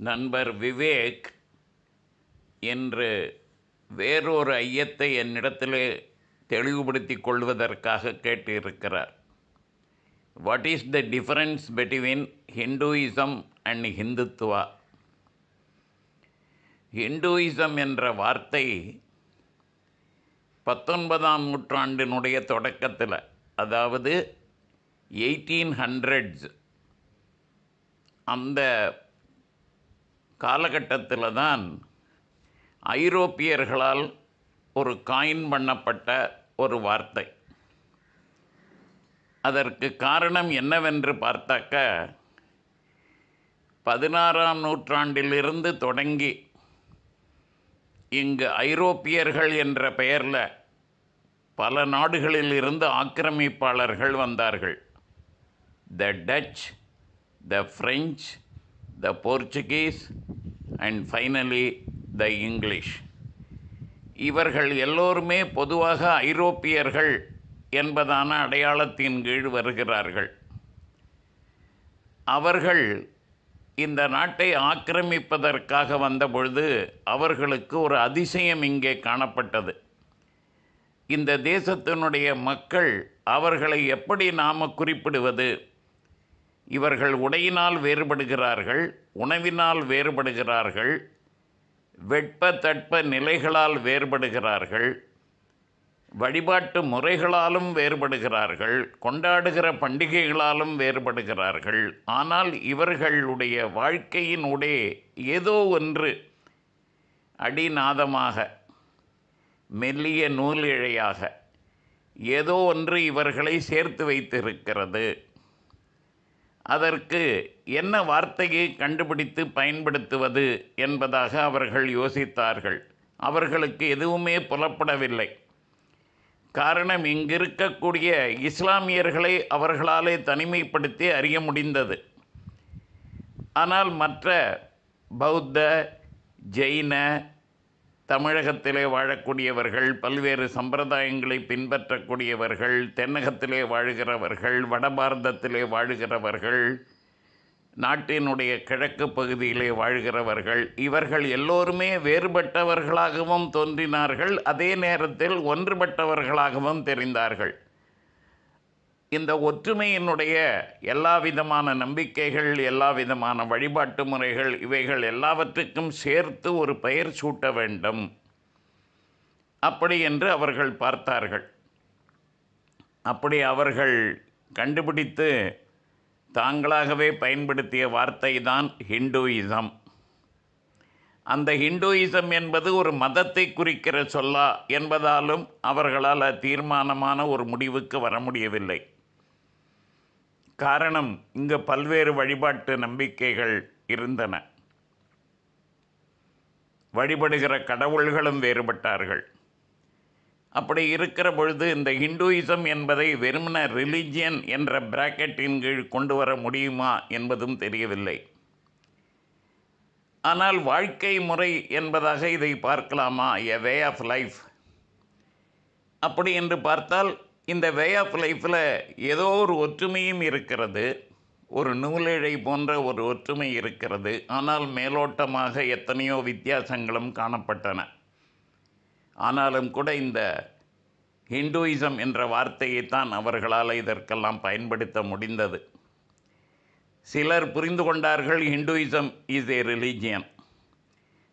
நண்பர் விவேக் என்று வேறொரு ஐயத்தை என்னிடத்திலே தெளிவுபடுத்திக் கொள்வதற்காக கேட்டிருக்கிறார். What is the difference between Hinduism and Hindutva Hinduism என்ற வார்த்தை பத்தொன்பதாம் நூற்றாண்டினுடைய தொடக்கத்தில் அதாவது எயிட்டீன் ஹண்ட்ரட்ஸ் அந்த காலகட்டத்தில் தான் ஐரோப்பியர்களால் ஒரு காயின் பண்ணப்பட்ட ஒரு வார்த்தை. அதற்கு காரணம் என்னவென்று பார்த்தாக்க பதினாறாம் நூற்றாண்டிலிருந்து தொடங்கி இங்கு ஐரோப்பியர்கள் என்ற பெயரில் பல நாடுகளில் இருந்து ஆக்கிரமிப்பாளர்கள் வந்தார்கள். The Dutch the French the Portuguese and finally the English இவர்கள் எல்லோருமே பொதுவாக ஐரோப்பியர்கள் என்பதான அடையாளத்தின் கீழ் வருகிறார்கள். அவர்கள் இந்த நாட்டை ஆக்கிரமிப்பதற்காக வந்தபொழுது அவர்களுக்கு ஒரு அதிசயம் இங்கே காணப்பட்டது. இந்த தேசத்தினுடைய மக்கள் அவர்களை எப்படி நாம் குறிப்பிடுவது? இவர்கள் உடையினால் வேறுபடுகிறார்கள் உணவினால் வேறுபடுகிறார்கள் வெட்ப தட்ப நிலைகளால் வேறுபடுகிறார்கள் வழிபாட்டு முறைகளாலும் வேறுபடுகிறார்கள் கொண்டாடுகிற பண்டிகைகளாலும் வேறுபடுகிறார்கள். ஆனால் இவர்களுடைய வாழ்க்கையினுடைய ஏதோ ஒன்று அடிநாதமாக மெல்லிய நூலிழையாக ஏதோ ஒன்று இவர்களை சேர்த்து வைத்திருக்கிறது. அதற்கு என்ன வார்த்தையை கண்டுபிடித்து பயன்படுத்துவது என்பதாக அவர்கள் யோசித்தார்கள். அவர்களுக்கு எதுவுமே புலப்படவில்லை. காரணம் இங்கிருக்கக்கூடிய இஸ்லாமியர்களை அவர்களாலே தனிமைப்படுத்தி அறிய முடிந்தது. ஆனால் மற்ற பௌத்த ஜெயின தமிழகத்திலே வாழக்கூடியவர்கள் பல்வேறு சம்பிரதாயங்களை பின்பற்றக்கூடியவர்கள் தென்னகத்திலே வாழுகிறவர்கள் வட பாரதத்திலே வாழுகிறவர்கள் நாட்டினுடைய கிழக்கு பகுதியிலே வாழ்கிறவர்கள் இவர்கள் எல்லோருமே வேறுபட்டவர்களாகவும் தோன்றினார்கள். அதே நேரத்தில் ஒன்றுபட்டவர்களாகவும் தெரிந்தார்கள். இந்த ஒற்றுமையினுடைய எல்லா விதமான நம்பிக்கைகள் எல்லா விதமான வழிபாட்டு முறைகள் இவைகள் எல்லாவற்றுக்கும் சேர்த்து ஒரு பெயர் சூட்ட வேண்டும். அப்படி என்று அவர்கள் பார்த்தார்கள். அப்படி அவர்கள் கண்டுபிடித்து தாங்களாகவே பயன்படுத்திய வார்த்தை தான் ஹிந்துயிசம். அந்த ஹிந்துயிசம் என்பது ஒரு மதத்தை குறிக்கிற சொல்லா என்பதாலும் அவர்களால் தீர்மானமான ஒரு முடிவுக்கு வர முடியவில்லை. காரணம் இங்கு பல்வேறு வழிபாட்டு நம்பிக்கைகள் இருந்தன. வழிபடுகிற கடவுள்களும் வேறுபட்டார்கள். அப்படி இருக்கிற பொழுது இந்த ஹிந்துயிசம் என்பதை வெறுமன ரிலிஜியன் என்ற பிராக்கெட்டின் கீழ் கொண்டு வர முடியுமா என்பதும் தெரியவில்லை. ஆனால் வாழ்க்கை முறை என்பதாக இதை பார்க்கலாமா? எ வே ஆஃப் லைஃப் அப்படி என்று பார்த்தால் இந்த வே ஆஃப் லைஃப்பில் ஏதோ ஒரு ஒற்றுமையும் இருக்கிறது. ஒரு நூலிழை போன்ற ஒரு ஒற்றுமை இருக்கிறது. ஆனால் மேலோட்டமாக எத்தனையோ வித்தியாசங்களும் காணப்பட்டன. ஆனாலும் கூட இந்த ஹிந்துயிசம் என்ற வார்த்தையைத்தான் அவர்களால் இதற்கெல்லாம் பயன்படுத்த முடிந்தது. சிலர் புரிந்து கொண்டார்கள் ஹிந்துயிசம் இஸ் ஏ ரிலீஜியன்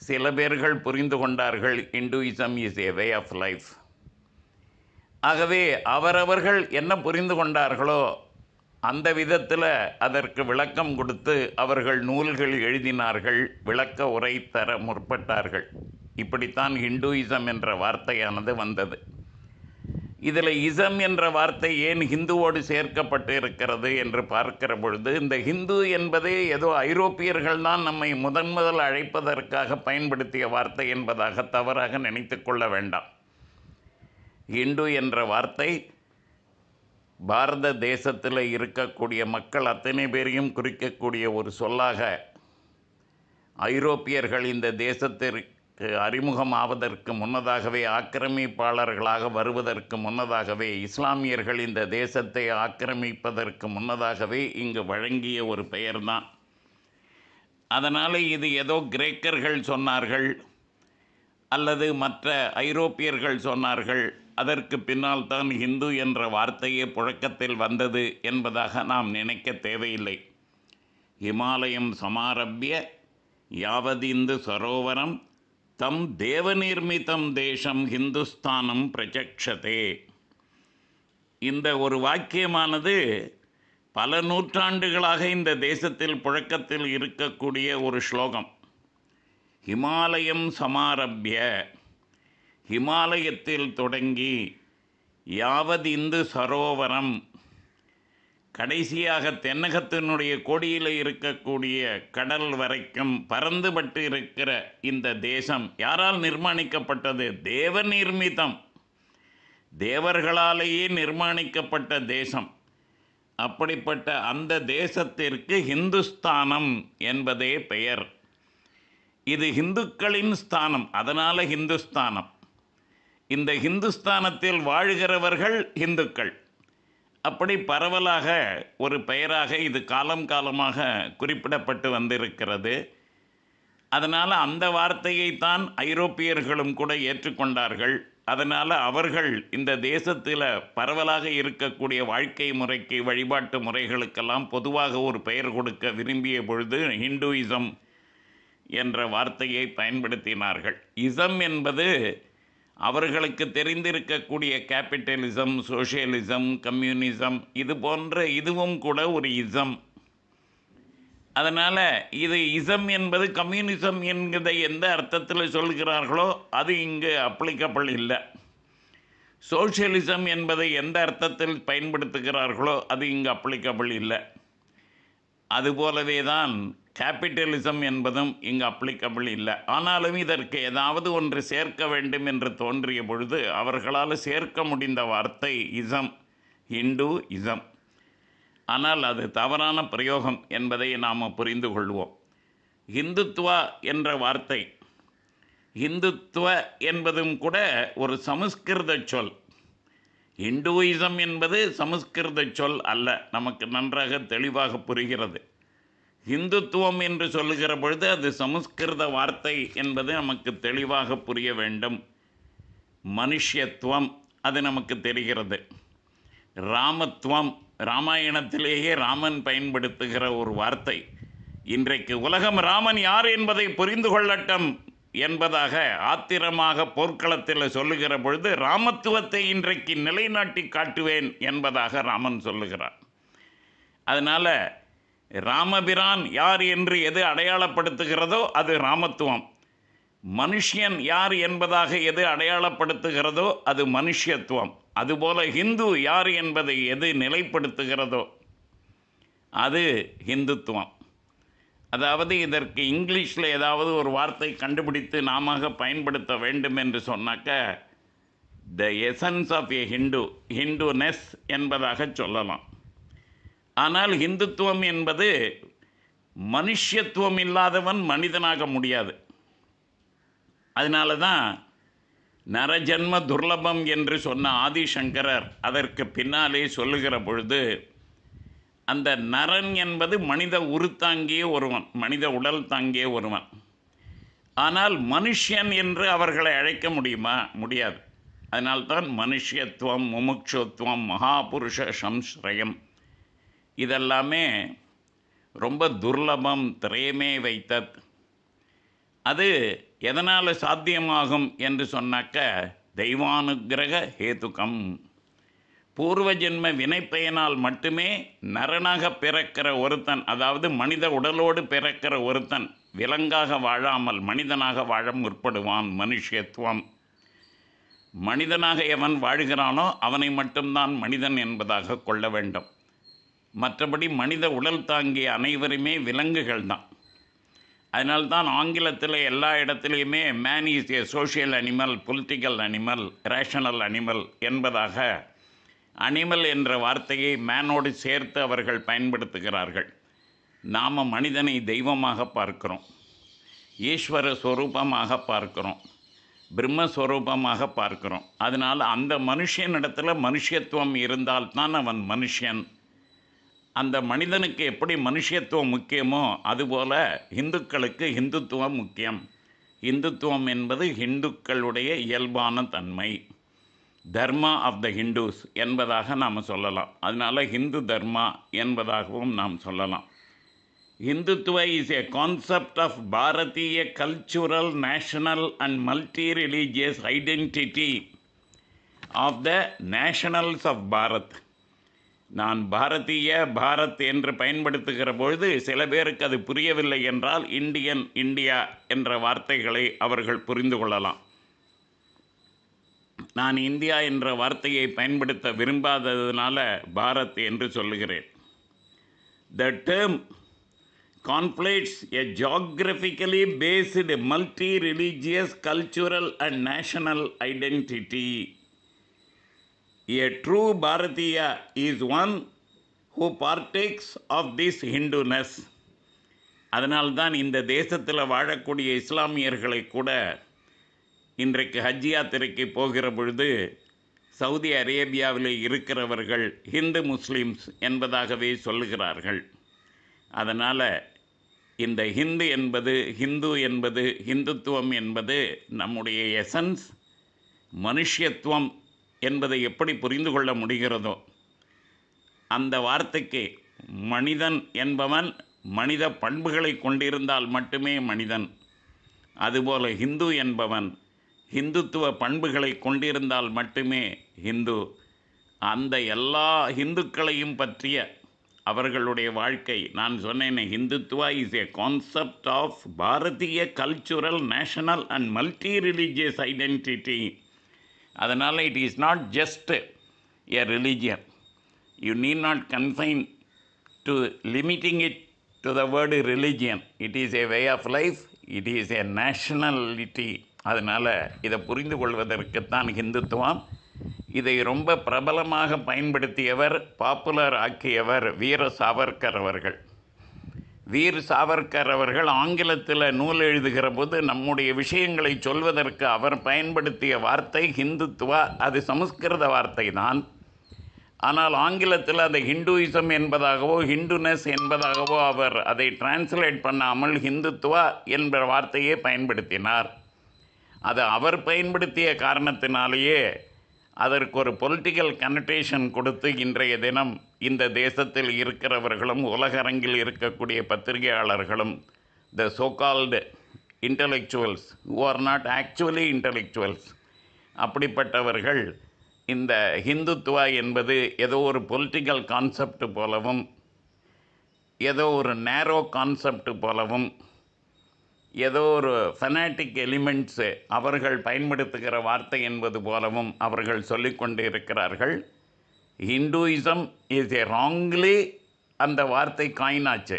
சில பேர்கள் புரிந்து கொண்டார்கள் Hinduism is a way of life ஆகவே அவரவர்கள் என்ன புரிந்து கொண்டார்களோ அந்த விதத்தில் அதற்கு விளக்கம் கொடுத்து அவர்கள் நூல்கள் எழுதினார்கள் விளக்க உரை தர முற்பட்டார்கள். இப்படித்தான் ஹிந்துயிசம் என்ற வார்த்தையானது வந்தது. இதில் இசம் என்ற வார்த்தை ஏன் ஹிந்துவோடு சேர்க்கப்பட்டு இருக்கிறது என்று பார்க்கிற பொழுது இந்த ஹிந்து என்பதே ஏதோ ஐரோப்பியர்கள் தான் நம்மை முதன் முதல் அழைப்பதற்காக பயன்படுத்திய வார்த்தை என்பதாக தவறாக நினைத்து கொள்ள வேண்டாம். இந்து என்ற வார்த்தை பாரத தேசத்தில் இருக்கக்கூடிய மக்கள் அத்தனை பேரையும் குறிக்கக்கூடிய ஒரு சொல்லாக ஐரோப்பியர்கள் இந்த தேசத்திற்கு அறிமுகமாவதற்கு முன்னதாகவே ஆக்கிரமிப்பாளர்களாக வருவதற்கு முன்னதாகவே இஸ்லாமியர்கள் இந்த தேசத்தை ஆக்கிரமிப்பதற்கு முன்னதாகவே இங்கு வழங்கிய ஒரு பெயர்தான். அதனால் இது ஏதோ கிரேக்கர்கள் சொன்னார்கள் அல்லது மற்ற ஐரோப்பியர்கள் சொன்னார்கள். அதற்கு பின்னால் தான் ஹிந்து என்ற வார்த்தையே புழக்கத்தில் வந்தது என்பதாக நாம் நினைக்க தேவையில்லை. இமாலயம் சமாரபிய யாவதிந்து சரோவரம் தம் தேவநிர்மிதம் தேசம் ஹிந்துஸ்தானம் பிரஜக்ஷதே. இந்த ஒரு வாக்கியமானது பல நூற்றாண்டுகளாக இந்த தேசத்தில் புழக்கத்தில் இருக்கக்கூடிய ஒரு ஸ்லோகம். ஹிமாலயம் சமாரபிய ஹிமாலயத்தில் தொடங்கி யாவது இந்து சரோவரம் கடைசியாக தென்னகத்தினுடைய கொடியில் இருக்கக்கூடிய கடல் வரைக்கும் பறந்துபட்டு இருக்கிற இந்த தேசம் யாரால் நிர்மாணிக்கப்பட்டது? தேவ நிர்மிதம். தேவர்களாலேயே நிர்மாணிக்கப்பட்ட தேசம். அப்படிப்பட்ட அந்த தேசத்திற்கு ஹிந்துஸ்தானம் என்பதே பெயர். இது இந்துக்களின் ஸ்தானம் அதனால் ஹிந்துஸ்தானம். இந்த ஹிந்துஸ்தானத்தில் வாழ்கிறவர்கள் இந்துக்கள். அப்படி பரவலாக ஒரு பெயராக இது காலம் காலமாக குறிப்பிடப்பட்டு வந்திருக்கிறது. அதனால் அந்த வார்த்தையை தான் ஐரோப்பியர்களும் கூட ஏற்றுக்கொண்டார்கள். அதனால் அவர்கள் இந்த தேசத்தில் பரவலாக இருக்கக்கூடிய வாழ்க்கை முறைக்கு வழிபாட்டு முறைகளுக்கெல்லாம் பொதுவாக ஒரு பெயர் கொடுக்க விரும்பிய பொழுது ஹிந்துயிசம் என்ற வார்த்தையை பயன்படுத்தினார்கள். இசம் என்பது அவர்களுக்கு தெரிந்திருக்கக்கூடிய கேபிட்டலிசம் சோஷியலிசம் கம்யூனிசம் இது போன்ற இதுவும் கூட ஒரு இசம் அதனால் இது இசம் என்பது கம்யூனிசம் என்கிறதை எந்த அர்த்தத்தில் சொல்கிறார்களோ அது இங்கு அப்ளிகபிள் இல்லை. சோஷியலிசம் என்பதை எந்த அர்த்தத்தில் பயன்படுத்துகிறார்களோ அது இங்கு அப்ளிகபிள் இல்லை. அதுபோலவே தான் கேபிட்டலிசம் என்பதும் இங்கு அப்ளிகபிள் இல்லை. ஆனாலும் இதற்கு ஏதாவது ஒன்று சேர்க்க வேண்டும் என்று தோன்றிய பொழுது அவர்களால் சேர்க்க முடிந்த வார்த்தை இசம் இந்து இசம் ஆனால் அது தவறான பிரயோகம் என்பதை நாம் புரிந்து கொள்வோம். இந்துத்துவா என்ற வார்த்தை இந்துத்துவ என்பதும் கூட ஒரு சமஸ்கிருத சொல். இந்துயிசம் என்பது சமஸ்கிருத சொல் அல்ல. நமக்கு நன்றாக தெளிவாக புரிகிறது. இந்துத்துவம் என்று சொல்லுகிற பொழுது அது சமஸ்கிருத வார்த்தை என்பது நமக்கு தெளிவாக புரிய வேண்டும். மனுஷ்யத்துவம் அது நமக்கு தெரிகிறது. ராமத்துவம் ராமாயணத்திலேயே ராமன் பயன்படுத்துகிற ஒரு வார்த்தை. இன்றைக்கு உலகம் ராமன் யார் என்பதை புரிந்து கொள்ளட்டும். என்பதாக ஆத்திரமாக போர்க்களத்தில் சொல்லுகிற பொழுது ராமத்துவத்தை இன்றைக்கு நிலைநாட்டி காட்டுவேன் என்பதாக ராமன் சொல்லுகிறார் அதனால் ராமபிரான் யார் என்று எது அடையாளப்படுத்துகிறதோ அது ராமத்துவம். மனுஷியன் யார் என்பதாக எது அடையாளப்படுத்துகிறதோ அது மனுஷத்துவம் அதுபோல ஹிந்து யார் என்பதை எது நிலைப்படுத்துகிறதோ அது ஹிந்துத்துவம். அதாவது இதற்கு இங்கிலீஷில் ஏதாவது ஒரு வார்த்தை கண்டுபிடித்து நாம பயன்படுத்த வேண்டும் என்று சொன்னாக்க the essence of a Hindu Hinduness என்பதாக சொல்லலாம். ஆனால் ஹிந்துத்துவம் என்பது மனுஷத்துவம் இல்லாதவன் மனிதனாக முடியாது. அதனால தான் நரஜன்ம துர்லபம் என்று சொன்ன ஆதிசங்கரர் அதற்கு பின்னாலே சொல்லுகிற பொழுது அந்த நரன் என்பது மனித உருத்தாங்கிய ஒருவன் மனித உடல் தாங்கிய ஒருவன். ஆனால் மனுஷன் என்று அவர்களை அழைக்க முடியுமா? முடியாது. அதனால்தான் மனுஷத்துவம் முமுட்சுத்துவம் மகாபுருஷ சம்ஸ்ரயம். இதெல்லாமே ரொம்ப துர்லபம் திரேமே வைத்தத். அது எதனால் சாத்தியமாகும் என்று சொன்னாக்க தெய்வானுகிரக ஹேதுக்கம் பூர்வ ஜென்ம வினைப்பயனால் மட்டுமே நரனாக பிறக்கிற ஒருத்தன் அதாவது மனித உடலோடு பிறக்கிற ஒருத்தன் விலங்காக வாழாமல் மனிதனாக வாழ முற்படுவான் மனுஷத்துவம் மனிதனாக எவன் வாழ்கிறானோ அவனை மட்டும்தான் மனிதன் என்பதாக கொள்ள வேண்டும். மற்றபடி மனித உடல் தாங்கிய அனைவருமே விலங்குகள் தான். அதனால்தான் ஆங்கிலத்தில் எல்லா இடத்துலையுமே man is a social animal political animal rational animal என்பதாக அனிமல் என்ற வார்த்தையை மேனோடு சேர்த்து அவர்கள் பயன்படுத்துகிறார்கள். நாம் மனிதனை தெய்வமாக பார்க்கிறோம். ஈஸ்வர ஸ்வரூபமாக பார்க்கிறோம். பிரம்மஸ்வரூபமாக பார்க்கிறோம். அதனால் அந்த மனுஷனிடத்தில் மனுஷத்துவம் இருந்தால்தான் அவன் மனுஷன். அந்த மனிதனுக்கு எப்படி மனுஷத்துவம் முக்கியமோ அதுபோல் இந்துக்களுக்கு இந்துத்துவம் முக்கியம். இந்துத்துவம் என்பது இந்துக்களுடைய இயல்பான தன்மை. தர்மா ஆஃப் த ஹிந்துஸ் என்பதாக நாம் சொல்லலாம். அதனால் ஹிந்து தர்மா என்பதாகவும் நாம் சொல்லலாம். Hindutva is a concept of Bharatiya cultural national and multi religious identity of the nationals of Bharat நான் பாரதிய பாரத் என்று பயன்படுத்துகிற பொழுது சில பேருக்கு அது புரியவில்லை என்றால் இந்தியன் இந்தியா என்ற வார்த்தைகளை அவர்கள் புரிந்து கொள்ளலாம். நான் இந்தியா என்ற வார்த்தையை பயன்படுத்த விரும்பாததுனால பாரத் என்று சொல்லுகிறேன் the term conflicts a geographically based multi religious cultural and national identity a true Bharatiya is one who partakes of this Hinduness அதனால்தான் இந்த தேசத்தில் வாழக்கூடிய இஸ்லாமியர்களை கூட இன்றைக்கு ஹஜ் யாத்திரைக்கு போகிற பொழுது சவுதி அரேபியாவில் இருக்கிறவர்கள் ஹிந்து முஸ்லீம்ஸ் என்பதாகவே சொல்லுகிறார்கள். அதனால் இந்த ஹிந்து என்பது ஹிந்து என்பது ஹிந்துத்துவம் என்பது நம்முடைய எசன்ஸ் மனுஷத்துவம் என்பதை எப்படி புரிந்து கொள்ள முடிகிறதோ அந்த வார்த்தைக்கு மனிதன் என்பவன் மனித பண்புகளை கொண்டிருந்தால் மட்டுமே மனிதன். அதுபோல ஹிந்து என்பவன் ஹிந்துத்துவ பண்புகளை கொண்டிருந்தால் மட்டுமே ஹிந்து அந்த எல்லா ஹிந்துக்களையும் பற்றிய அவர்களுடைய வாழ்க்கை. நான் சொன்னேன் Hindutva is a concept of Bharatiya cultural national and multi religious identity அதனால் it is not just a religion you need not confine to limiting it to the word religion it is a way of life it is a nationality அதனால் இதை புரிந்து கொள்வதற்குத்தான் ஹிந்துத்துவம் இதை ரொம்ப பிரபலமாக பயன்படுத்தியவர் popular ஆக்கியவர் வீர சாவர்கர் அவர்கள். வீர் சாவர்கர் அவர்கள் ஆங்கிலத்தில் நூல் எழுதுகிற போது நம்முடைய விஷயங்களை சொல்வதற்கு அவர் பயன்படுத்திய வார்த்தை ஹிந்துத்துவா அது சமஸ்கிருத வார்த்தை தான் ஆனால் ஆங்கிலத்தில் அதை ஹிந்துயிசம் என்பதாகவோ ஹிந்துனஸ் என்பதாகவோ அவர் அதை டிரான்ஸ்லேட் பண்ணாமல் ஹிந்துத்துவா என்ற வார்த்தையே பயன்படுத்தினார். அது அவர் பயன்படுத்திய காரணத்தினாலேயே அதற்கு ஒரு பொலிட்டிக்கல் கனெக்டேஷன் கொடுத்து இன்றைய தினம் இந்த தேசத்தில் இருக்கிறவர்களும் உலகரங்கில் இருக்கக்கூடிய பத்திரிகையாளர்களும் the so called intellectuals who are not actually intellectuals அப்படிப்பட்டவர்கள் இந்த ஹிந்துத்துவா என்பது ஏதோ ஒரு பொலிட்டிக்கல் கான்செப்ட் போலவும் ஏதோ ஒரு நேரோ கான்செப்ட் போலவும் ஏதோ ஒரு ஃபெனாட்டிக் எலிமெண்ட்ஸு அவர்கள் பயன்படுத்துகிற வார்த்தை என்பது போலவும் அவர்கள் சொல்லிக்கொண்டு இருக்கிறார்கள் ஹிந்துயிசம் இஸ் ஏ ராங்லி அந்த வார்த்தை காயினாச்சு.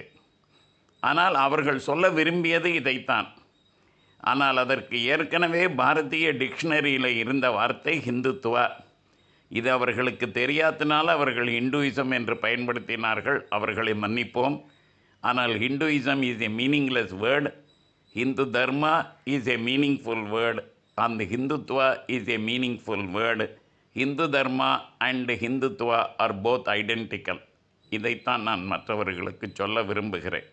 ஆனால் அவர்கள் சொல்ல விரும்பியது இதைத்தான். ஆனால் அதற்கு ஏற்கனவே பாரதிய டிக்ஷனரியில் இருந்த வார்த்தை ஹிந்துத்துவா இது அவர்களுக்கு தெரியாதனால் அவர்கள் ஹிந்துயிசம் என்று பயன்படுத்தினார்கள். அவர்களை மன்னிப்போம். ஆனால் Hinduism is a meaningless word Hindu Dharma is a meaningful word and Hindutva is a meaningful word. Hindu Dharma and Hindutva are both identical. இதைத்தான் நான் மற்றவர்களுக்கு சொல்ல விரும்புகிறேன்